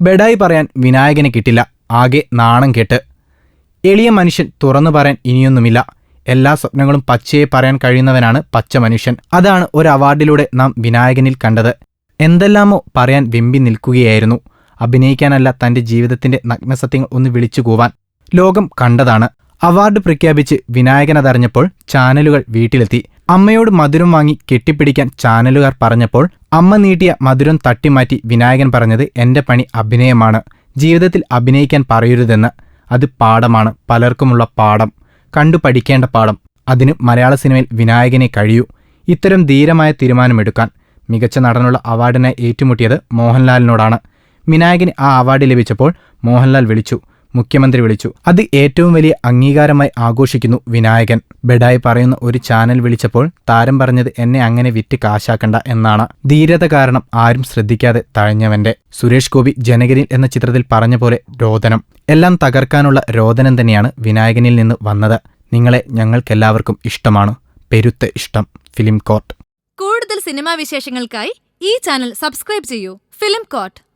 ബെഡായി പറയാൻ വിനായകനെ കിട്ടില്ല. ആകെ നാണം കേട്ട്. എളിയ മനുഷ്യൻ തുറന്നു പറയാൻ ഇനിയൊന്നുമില്ല. എല്ലാ സ്വപ്നങ്ങളും പച്ചയെ പറയാൻ കഴിയുന്നവനാണ് പച്ച മനുഷ്യൻ. അതാണ് ഒരു അവാർഡിലൂടെ നാം വിനായകനിൽ കണ്ടത്. എന്തെല്ലാമോ പറയാൻ വെമ്പി നിൽക്കുകയായിരുന്നു. അഭിനയിക്കാനല്ല തന്റെ ജീവിതത്തിന്റെ നഗ്നസത്യങ്ങൾ ഒന്ന് വിളിച്ചു കൂവാൻ. ലോകം കണ്ടതാണ്. അവാർഡ് പ്രഖ്യാപിച്ച് വിനായകനതറിഞ്ഞപ്പോൾ ചാനലുകൾ വീട്ടിലെത്തി. അമ്മയോട് മധുരം വാങ്ങി കെട്ടിപ്പിടിക്കാൻ ചാനലുകാർ പറഞ്ഞപ്പോൾ അമ്മ നീട്ടിയ മധുരം തട്ടിമാറ്റി വിനായകൻ പറഞ്ഞത് എന്റെ പണി അഭിനയമാണ്. ജീവിതത്തിൽ അഭിനയിക്കാൻ പറയരുതെന്ന്. അത് പാഠമാണ്. പലർക്കുമുള്ള പാഠം. കണ്ടു പഠിക്കേണ്ട പാഠം. അതിന് മലയാള സിനിമയിൽ വിനായകനെ കഴിയൂ. ഇത്തരം ധീരമായ തീരുമാനമെടുക്കാൻ മികച്ച നടനുള്ള അവാർഡിനെ ഏറ്റുമുട്ടിയത് മോഹൻലാലിനോടാണ്. വിനായകന് ആ അവാർഡ് ലഭിച്ചപ്പോൾ മോഹൻലാൽ വിളിച്ചു. മുഖ്യമന്ത്രി വിളിച്ചു. അത് ഏറ്റവും വലിയ അംഗീകാരമായി ആഘോഷിക്കുന്നു വിനായകൻ. ബെഡായി പറയുന്ന ഒരു ചാനൽ വിളിച്ചപ്പോൾ താരം പറഞ്ഞത് എന്നെ അങ്ങനെ വിറ്റ് കാശാക്കണ്ട എന്നാണ്. ധീരത കാരണം ആരും ശ്രദ്ധിക്കാതെ തഴഞ്ഞവന്റെ. സുരേഷ് ഗോപി ജനകരിൽ എന്ന ചിത്രത്തിൽ പറഞ്ഞ പോലെ രോദനം. എല്ലാം തകർക്കാനുള്ള രോദനം തന്നെയാണ് വിനായകനിൽ നിന്ന് വന്നത്. നിങ്ങളെ ഞങ്ങൾക്കെല്ലാവർക്കും ഇഷ്ടമാണ്. പെരുത്ത ഇഷ്ടം. Film court. കൂടുതൽ സിനിമാ വിശേഷങ്ങൾക്കായി ഈ ചാനൽ സബ്സ്ക്രൈബ് ചെയ്യൂ. Film coat